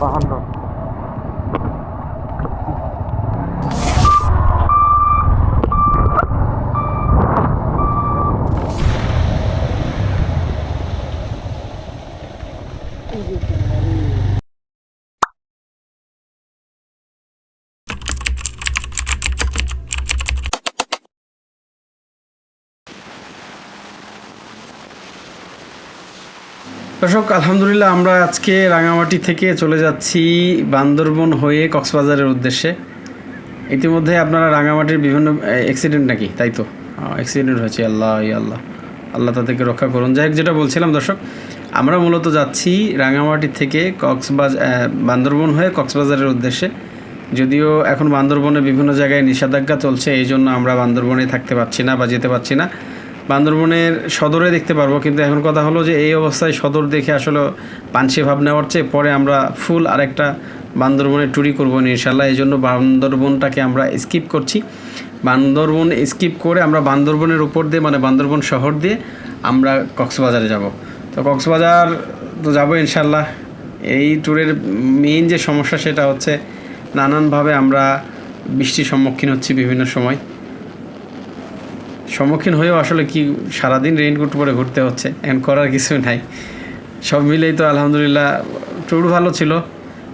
và Honda দর্শক, আলহামদুলিল্লাহ আমরা আজকে রাঙামাটি থেকে চলে যাচ্ছি বান্দরবন হয়ে কক্সবাজারের উদ্দেশ্যে। ইতিমধ্যে আপনারা রাঙামাটির বিভিন্ন অ্যাক্সিডেন্ট নাকি? তাই তো? অ্যাক্সিডেন্ট হয়েছে, আল্লাহ আল্লাহ। আল্লাহ তাদেরকে রক্ষা করুন। যাই হোক, যেটা বলছিলাম দর্শক, আমরা মূলত যাচ্ছি রাঙামাটি থেকে কক্সবাজ বান্দরবন হয়ে কক্সবাজারের উদ্দেশ্যে। যদিও এখন বান্দরবনে বিভিন্ন জায়গায় নিষেধাজ্ঞা চলছে, এই জন্য আমরা বান্দরবনে থাকতে পারছি না বা যেতে পারছি না। বান্দরবনের সদরে দেখতে পারব, কিন্তু এখন কথা হলো যে এই অবস্থায় সদর দেখে আসলে পানসি ভাব নেওয়ার চেয়ে পরে আমরা ফুল আরেকটা বান্দরবনে ট্যুরি করব ইনশাল্লাহ। এই জন্য বান্দরবনটাকে আমরা স্কিপ করছি। বান্দরবন স্কিপ করে আমরা বান্দরবনের উপর দিয়ে মানে বান্দরবন শহর দিয়ে আমরা কক্সবাজারে যাব। তো কক্সবাজার তো যাব ইনশাল্লাহ। এই ট্যুরের মেইন যে সমস্যা সেটা হচ্ছে নানানভাবে আমরা বৃষ্টির সম্মুখীন হচ্ছি বিভিন্ন সময়। সম্মুখীন হয়েও আসলে কি সারাদিন রেইনকোট পরে ঘুরতে হচ্ছে, এখন করার কিছু নাই। সব মিলেই তো আলহামদুলিল্লাহ ট্যুর ভালো ছিল,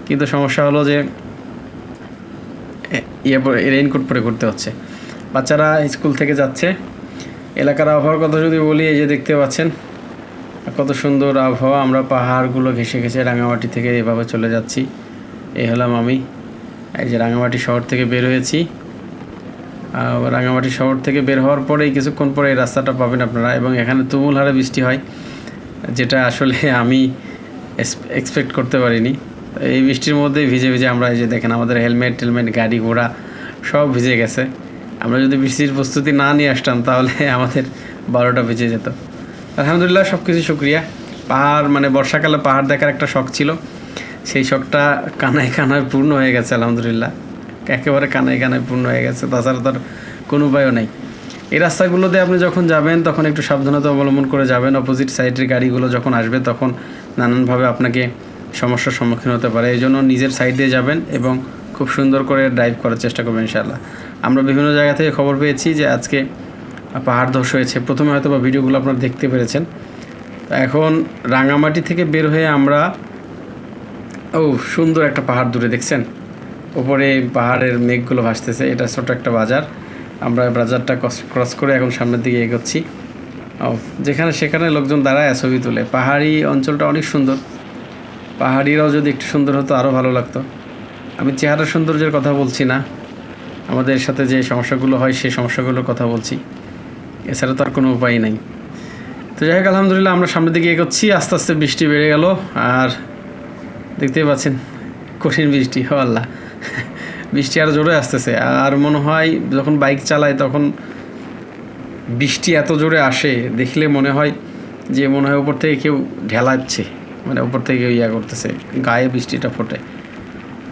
কিন্তু সমস্যা হলো যে ইয়ে রেইনকোট পরে ঘুরতে হচ্ছে। বাচ্চারা স্কুল থেকে যাচ্ছে। এলাকার আবহাওয়ার কথা যদি বলি, এই যে দেখতে পাচ্ছেন, কত সুন্দর আবহাওয়া। আমরা পাহাড়গুলো ঘেসে ঘেসে রাঙামাটি থেকে এভাবে চলে যাচ্ছি। এই হলাম আমি। এই যে রাঙামাটি শহর থেকে বের হয়েছি। রাঙামাটি শহর থেকে বের হওয়ার পরেই কিছুক্ষণ পরে এই রাস্তাটা পাবেন আপনারা এবং এখানে তুমুল হারে বৃষ্টি হয়, যেটা আসলে আমি এক্সপেক্ট করতে পারিনি। এই বৃষ্টির মধ্যেই ভিজে ভিজে আমরা এই যে দেখেন আমাদের হেলমেট টেলমেট, গাড়ি ঘোড়া সব ভিজে গেছে। আমরা যদি বৃষ্টির প্রস্তুতি না নিয়ে আসতাম তাহলে আমাদের বারোটা ভিজে যেত। আলহামদুলিল্লাহ সব কিছু শুক্রিয়া। পাহাড় মানে বর্ষাকালে পাহাড় দেখার একটা শখ ছিল। সেই শখটা কানায় কানায় পূর্ণ হয়ে গেছে, আলহামদুলিল্লাহ। একেবারে কানায় কানায় পূর্ণ হয়ে গেছে, তাছাড়া তার কোনো উপায়ও নেই। এই রাস্তাগুলোতে আপনি যখন যাবেন, তখন একটু সাবধানতা অবলম্বন করে যাবেন। অপোজিট সাইডের গাড়িগুলো যখন আসবে, তখন নানানভাবে আপনাকে সমস্যার সম্মুখীন হতে পারে। এই জন্য নিজের সাইড দিয়ে যাবেন এবং খুব সুন্দর করে ড্রাইভ করার চেষ্টা করবেন, ইনশাআল্লাহ। আমরা বিভিন্ন জায়গা থেকে খবর পেয়েছি যে আজকে পাহাড় ধস হয়েছে। প্রথমে হয়তো বা ভিডিওগুলো আপনারা দেখতে পেরেছেন। এখন রাঙামাটি থেকে বের হয়ে আমরা, ও সুন্দর একটা পাহাড় দূরে, দেখছেন? উপরে পাহাড়ের মেঘগুলো ভাসতেছে, এটা ছোট একটা বাজার। আমরা বাজারটা ক্রস করে এখন সামনের দিকে এগোচ্ছি। যেখানে সেখানে লোকজন দাঁড়ায় ছবি তুলে। পাহাড়ি অঞ্চলটা অনেক সুন্দর। পাহাড়িরাও যদি একটু সুন্দর হতো আরও ভালো লাগতো। আমি চেহারা সৌন্দর্যের কথা বলছি না। আমাদের সাথে যে সমস্যাগুলো হয়, সেই সমস্যাগুলোর কথা বলছি। এছাড়া তো আর কোনো উপায় নাই। তো যাই হোক, আলহামদুলিল্লাহ আমরা সামনের দিকে এগোচ্ছি। আস্তে আস্তে বৃষ্টি বেড়ে গেল। আর দেখতেই পাচ্ছেন, কঠিন বৃষ্টি। ও আল্লাহ। বৃষ্টি আরও জোরে আসতেছে। আর মনে হয় যখন বাইক চালায় তখন বৃষ্টি এত জোরে আসে, দেখলে মনে হয় যে মনে হয় উপর থেকে কেউ ঢেলাচ্ছে মানে উপর থেকে ইয়া করতেছে, গায়ে বৃষ্টিটা ফোটে।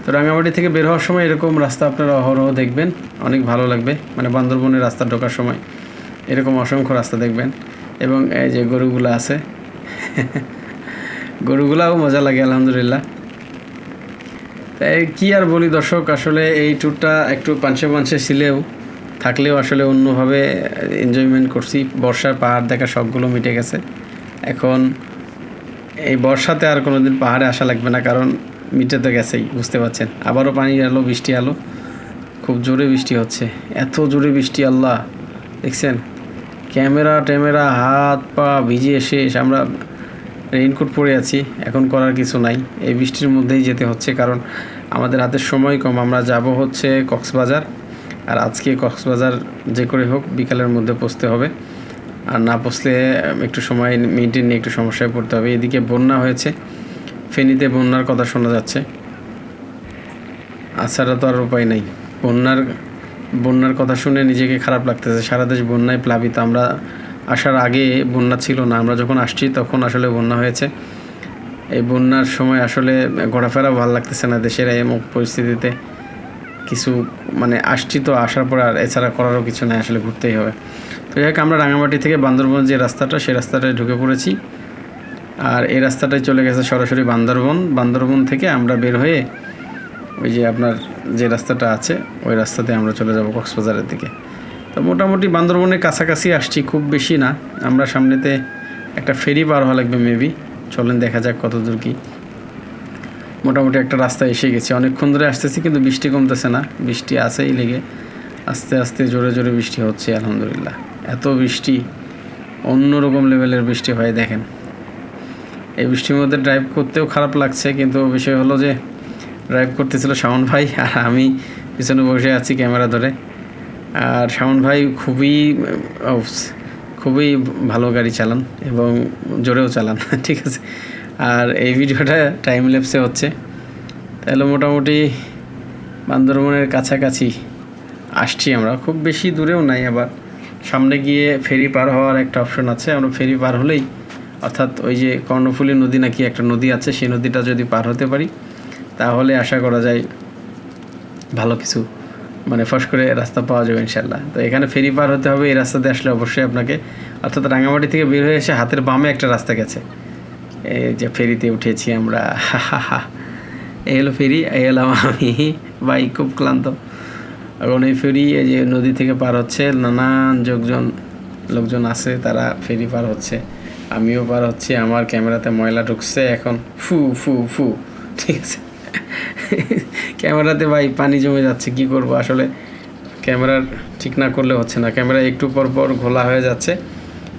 তো রাঙামাটি থেকে বের হওয়ার সময় এরকম রাস্তা আপনারা অহরহ দেখবেন, অনেক ভালো লাগবে। মানে বান্দরবনের রাস্তা ঢোকার সময় এরকম অসংখ্য রাস্তা দেখবেন। এবং এই যে গরুগুলো আছে, গরুগুলাও মজা লাগে, আলহামদুলিল্লাহ। কি আর বলি দর্শক, আসলে এই ট্যুরটা একটু পাঞ্চে পাঞ্চে ছিলেও, থাকলেও আসলে অন্যভাবে এনজয়মেন্ট করছি। বর্ষার পাহাড় দেখা সবগুলো মিটে গেছে। এখন এই বর্ষাতে আর কোনো দিন পাহাড়ে আসা লাগবে না, কারণ মিটে তো গেছেই, বুঝতে পারছেন। আবারও পানি এলো, বৃষ্টি এলো। খুব জোরে বৃষ্টি হচ্ছে। এত জোরে বৃষ্টি, আল্লাহ! দেখছেন? ক্যামেরা ট্যামেরা, হাত পা ভিজিয়ে শেষ। আমরা রেইনকোট পরে আছি, এখন করার কিছু নাই। এই বৃষ্টির মধ্যেই যেতে হচ্ছে, কারণ আমাদের হাতে সময় কম, আমরা যাব হচ্ছে কক্সবাজার। আর আজকে কক্সবাজার যে করে হোক, বিকালের মধ্যে পৌঁছতে হবে। আর না পৌঁছলে একটু সময় মেনটেন নিয়ে একটু সমস্যায় পড়তে হবে। এদিকে বন্যা হয়েছে, ফেনীতে বন্যার কথা শোনা যাচ্ছে। আছাড়া তো আর উপায় নেই। বন্যার বন্যার কথা শুনে নিজেকে খারাপ লাগতেছে। সারা দেশ বন্যায় প্লাবিত। আমরা আসার আগে বন্যা ছিল না। আমরা যখন আসছি, তখন আসলে বন্যা হয়েছে। এই বন্যার সময় আসলে ঘোরাফেরা ভালো লাগতেছে না দেশের এমন পরিস্থিতিতে। কিছু মানে আসছি তো, আসার পর আর এছাড়া করারও কিছু নাই আসলে ঘুরতেই হবে। তো যাই হোক, আমরা রাঙামাটি থেকে বান্দরবন যে রাস্তাটা, সেই রাস্তাটায় ঢুকে পড়েছি। আর এই রাস্তাটায় চলে গেছে সরাসরি বান্দরবন। বান্দরবন থেকে আমরা বের হয়ে ওই যে আপনার যে রাস্তাটা আছে, ওই রাস্তাতে আমরা চলে যাব কক্সবাজারের দিকে। তো মোটামুটি বান্দরবনের কাছাকাছি আসছি, খুব বেশি না। আমরা সামনেতে একটা ফেরি পার হওয়া লাগবে মেবি চলেন, দেখা যাক কত দূর কি। মোটামুটি একটা রাস্তা এসে গেছি। অনেকক্ষণ ধরে আসতেছি, কিন্তু বৃষ্টি কমতেছে না। বৃষ্টি আছেই লেগে। আস্তে আস্তে জোরে জোরে বৃষ্টি হচ্ছে, আলহামদুলিল্লাহ। এত বৃষ্টি, অন্যরকম লেভেলের বৃষ্টি হয়, দেখেন। এই বৃষ্টির মধ্যে ড্রাইভ করতেও খারাপ লাগছে, কিন্তু বিষয় হলো যে ড্রাইভ করতেছিল শাওন ভাই, আর আমি পিছনে বসে আছি ক্যামেরা ধরে। আর শাওন ভাই খুবই খুবই ভালো গাড়ি চালান এবং জোরেও চালান, ঠিক আছে। আর এই ভিডিওটা টাইম ল্যাপসে হচ্ছে। তাহলে মোটামুটি বান্দরবনের কাছাকাছি আসছি আমরা। খুব বেশি দূরেও নাই, আবার সামনে গিয়ে ফেরি পার হওয়ার একটা অপশন আছে। আমরা ফেরি পার হলেই, অর্থাৎ ওই যে কর্ণফুলী নদী নাকি একটা নদী আছে, সেই নদীটা যদি পার হতে পারি, তাহলে আশা করা যায় ভালো কিছু মানে ফস করে রাস্তা পাওয়া যাবে ইনশাল্লাহ তো এখানে ফেরি পার হতে হবে, এই রাস্তাতে আসলে অবশ্যই আপনাকে, অর্থাৎ রাঙামাটি থেকে বের হয়ে এসে হাতের বামে একটা রাস্তা গেছে। এই যে ফেরিতে উঠেছি আমরা এই হলো ফেরি, এই হলাম আমি। ভাই, খুব ক্লান্ত। এখন এই ফেরি, এই যে নদী থেকে পার হচ্ছে, নানান যোগজন, লোকজন আছে, তারা ফেরি পার হচ্ছে। আমিও পার হচ্ছি, আমার ক্যামেরাতে ময়লা ঢুকছে এখন। ফু ফু ফু। ঠিক আছে। ক্যামেরাতে ভাই পানি জমে যাচ্ছে, কি করব? আসলে ক্যামেরার ঠিক না করলে হচ্ছে না। ক্যামেরা একটু পর পর ঘোলা হয়ে যাচ্ছে।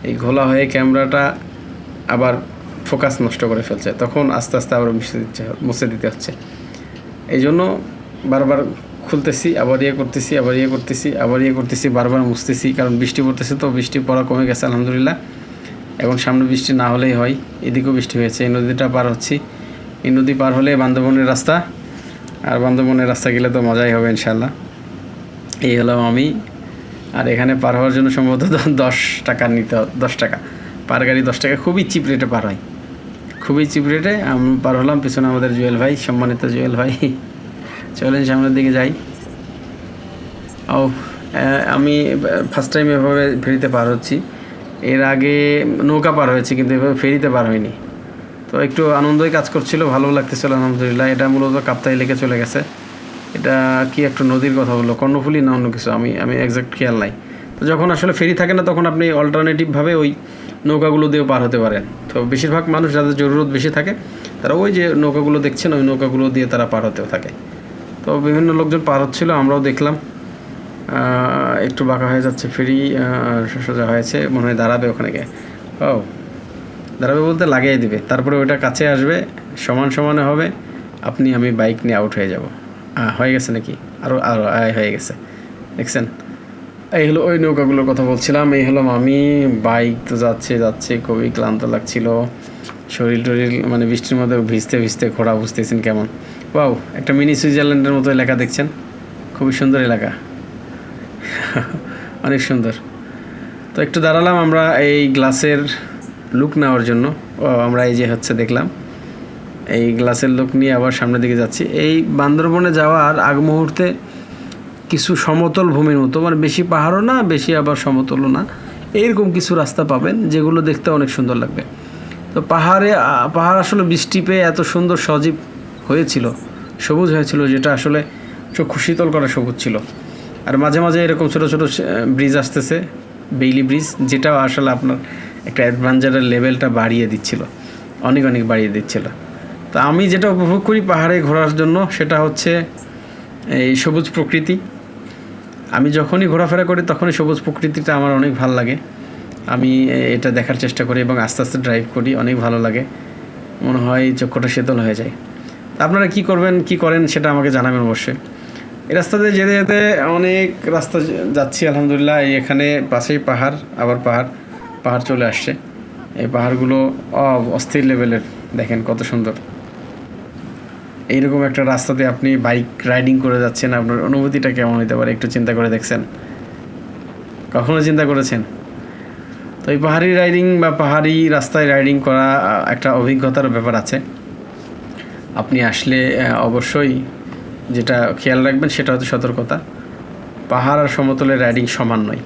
এই ঘোলা হয়ে ক্যামেরাটা আবার ফোকাস নষ্ট করে ফেলছে। তখন আস্তে আস্তে আবার মুছে দিচ্ছে, মুছে দিতে হচ্ছে। এই জন্য বারবার খুলতেছি, আবার ইয়ে করতেছি, আবার ইয়ে করতেছি, আবার ইয়ে করতেছি, বারবার মুছতেছি, কারণ বৃষ্টি পড়তেছে তো, বৃষ্টি পড়া কমে গেছে, আলহামদুলিল্লাহ। এখন সামনে বৃষ্টি না হলেই হয়, এদিকেও বৃষ্টি হয়েছে। এই নদীটা পার হচ্ছি। এই নদী পার হলে বান্দরবনের রাস্তা আর বান্দরবনের রাস্তা গেলে তো মজাই হবে ইনশাল্লাহ এই হলাম আমি। আর এখানে পার হওয়ার জন্য সম্ভবত দশ টাকা নিতে দশ টাকা। পার গাড়ি দশ টাকা, খুবই চিপ রেটে পার হয়। খুবই চিপ রেটে আমি পার হলাম, পিছনে আমাদের জুয়েল ভাই, সম্মানিত জুয়েল ভাই। চলেন সামনের দিকে যাই। ও আমি ফার্স্ট টাইম এভাবে ফেরিতে পার হচ্ছি। এর আগে নৌকা পার হয়েছে, কিন্তু এভাবে ফেরিতে পার হয়নি। তো একটু আনন্দই কাজ করছিল ভালো লাগতেছিল, আলহামদুলিল্লাহ। এটা মূলত কাপ্তাই লেকে চলে গেছে। এটা কি একটা নদীর কথা বলল? কর্ণফুলি না অন্য কিছু? আমি আমি একজ্যাক্ট খেয়াল নাই। তো যখন আসলে ফেরি থাকে না, তখন আপনি অল্টারনেটিভভাবে ওই নৌকাগুলো দিয়েও পার হতে পারেন। তো বেশিরভাগ মানুষ যাদের জরুরত বেশি থাকে, তারা ওই যে নৌকাগুলো দেখছেন, ওই নৌকাগুলো দিয়ে তারা পার হতেও থাকে। তো বিভিন্ন লোকজন পার হচ্ছিল, আমরাও দেখলাম। একটু বাঁকা হয়ে যাচ্ছে ফেরি সোজা হয়েছে, মনে হয় দাঁড়াবে ওখানে গিয়ে। ও দাঁড়াবে বলতে লাগিয়ে দিবে। তারপরে ওইটা কাছে আসবে, সমান সমানে হবে, আপনি, আমি বাইক নিয়ে আউট হয়ে যাব। হয়ে গেছে নাকি? আরও আরও আয় হয়ে গেছে। দেখছেন? এই হলো ওই নৌকাগুলোর কথা বলছিলাম, এই হলো আমি বাইক তো যাচ্ছে যাচ্ছে, খুবই ক্লান্ত লাগছিল। শরীর টরিল মানে বৃষ্টির মধ্যে ভিজতে ভিজতে ঘোরা বুঝতেছেন কেমন। বাউ একটা মিনি সুইজারল্যান্ডের মতো এলাকা দেখছেন? খুবই সুন্দর এলাকা। অনেক সুন্দর। তো একটু দাঁড়ালাম আমরা এই গ্লাসের লুক নেওয়ার জন্য আমরা এই যে হচ্ছে দেখলাম, এই গ্লাসের লুক নিয়ে আবার সামনের দিকে যাচ্ছি। এই বান্দরবনে যাওয়ার আগ মুহূর্তে কিছু সমতল ভূমির মতো মানে বেশি পাহাড়ও না, বেশি আবার সমতলও না, এইরকম কিছু রাস্তা পাবেন, যেগুলো দেখতে অনেক সুন্দর লাগবে। তো পাহাড়ে পাহাড় আসলে বৃষ্টি পেয়ে এত সুন্দর সজীব হয়েছিল, সবুজ হয়েছিল, যেটা আসলে চক্ষু শীতল করা সবুজ ছিল। আর মাঝে মাঝে এরকম ছোটো ছোটো ব্রিজ আসতেছে বেইলি ব্রিজ যেটাও আসলে আপনার একটা অ্যাডভেঞ্চারের লেভেলটা বাড়িয়ে দিচ্ছিল। অনেক অনেক বাড়িয়ে দিচ্ছিল। তো আমি যেটা উপভোগ করি পাহাড়ে ঘোরার জন্য সেটা হচ্ছে এই সবুজ প্রকৃতি। আমি যখনই ঘোরাফেরা করি তখনই সবুজ প্রকৃতিটা আমার অনেক ভালো লাগে। আমি এটা দেখার চেষ্টা করি এবং আস্তে আস্তে ড্রাইভ করি, অনেক ভালো লাগে। মনে হয় চক্ষুটা শীতল হয়ে যায়। আপনারা কি করবেন, কি করেন সেটা আমাকে জানাবেন অবশ্যই। এই রাস্তাতে যেতে যেতে অনেক রাস্তা যাচ্ছি, আলহামদুলিল্লাহ। এখানে পাশেই পাহাড়, আবার পাহাড়। পাহাড় চলে আসছে। এই পাহাড়গুলো অস্থির লেভেলের। দেখেন কত সুন্দর। এইরকম একটা রাস্তাতে আপনি বাইক রাইডিং করে যাচ্ছেন, আপনার অনুভূতিটা কেমন হতে পারে একটু চিন্তা করে দেখছেন? কখনো চিন্তা করেছেন? তো এই পাহাড়ি রাইডিং বা পাহাড়ি রাস্তায় রাইডিং করা একটা অভিজ্ঞতার ব্যাপার আছে। আপনি আসলে অবশ্যই যেটা খেয়াল রাখবেন সেটা হচ্ছে সতর্কতা। পাহাড় আর সমতলে রাইডিং সমান নয়।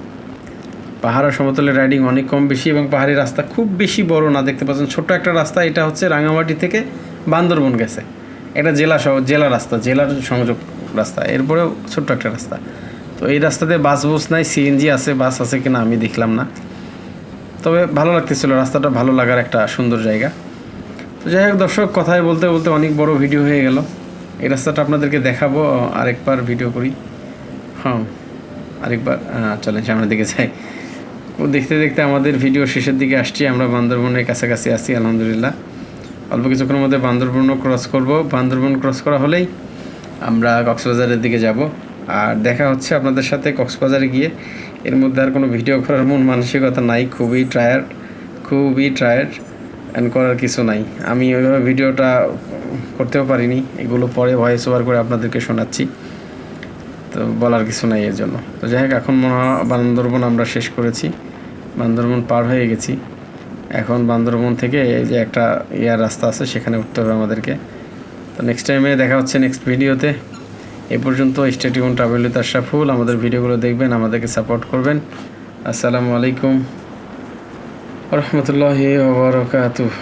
পাহাড় আর সমতলের রাইডিং অনেক কম বেশি এবং পাহাড়ি রাস্তা খুব বেশি বড় না। দেখতে পাচ্ছেন, ছোট্ট একটা রাস্তা, এটা হচ্ছে রাঙামাটি থেকে বান্দরবন গেছে। এটা জেলা সহ, জেলা রাস্তা জেলার সংযোগ রাস্তা, এরপরেও ছোট্ট একটা রাস্তা। তো এই রাস্তাতে বাস বুস নাই, সিএনজি আছে, বাস আছে কিনা আমি দেখলাম না। তবে ভালো লাগতেছিল, রাস্তাটা ভালো লাগার একটা সুন্দর জায়গা। তো যাই হোক দর্শক, কথায় বলতে বলতে অনেক বড় ভিডিও হয়ে গেল। এই রাস্তাটা আপনাদেরকে দেখাবো, আরেকবার ভিডিও করি। হ্যাঁ আরেকবার চলেন সামনের দিকে যাই। দেখতে দেখতে আমাদের ভিডিও শেষের দিকে আসছি। আমরা বান্দরবনের কাছাকাছি আছি, আলহামদুলিল্লাহ। অল্প কিছুক্ষণের মধ্যে বান্দরবনও ক্রস করব। বান্দরবন ক্রস করা হলেই আমরা কক্সবাজারের দিকে যাব। আর দেখা হচ্ছে আপনাদের সাথে কক্সবাজারে গিয়ে। এর মধ্যে আর কোনো ভিডিও করার মন মানসিকতা নাই, খুবই টায়ার্ড খুবই টায়ার্ড অ্যান্ড করার কিছু নাই। আমি ওইভাবে ভিডিওটা করতেও পারিনি। এগুলো পরে ভয়েস ওভার করে আপনাদেরকে শোনাচ্ছি। তো বলার কিছু নাই এর জন্য। তো যাই হোক, এখন মনে হয় বান্দরবন আমরা শেষ করেছি। বান্দরবন পার হয়ে গেছি। এখন বান্দরবন থেকে এই যে একটা ইয়ার রাস্তা আছে, সেখানে উঠতে হবে আমাদেরকে। তো নেক্সট টাইমে দেখা হচ্ছে নেক্সট ভিডিওতে এ পর্যন্ত স্টেটিউন ট্রাভেল উইথ আশরাফুল আমাদের ভিডিওগুলো দেখবেন, আমাদেরকে সাপোর্ট করবেন। আসসালামু আলাইকুম। রহমতুল্লাহি ওবরাকাতুহ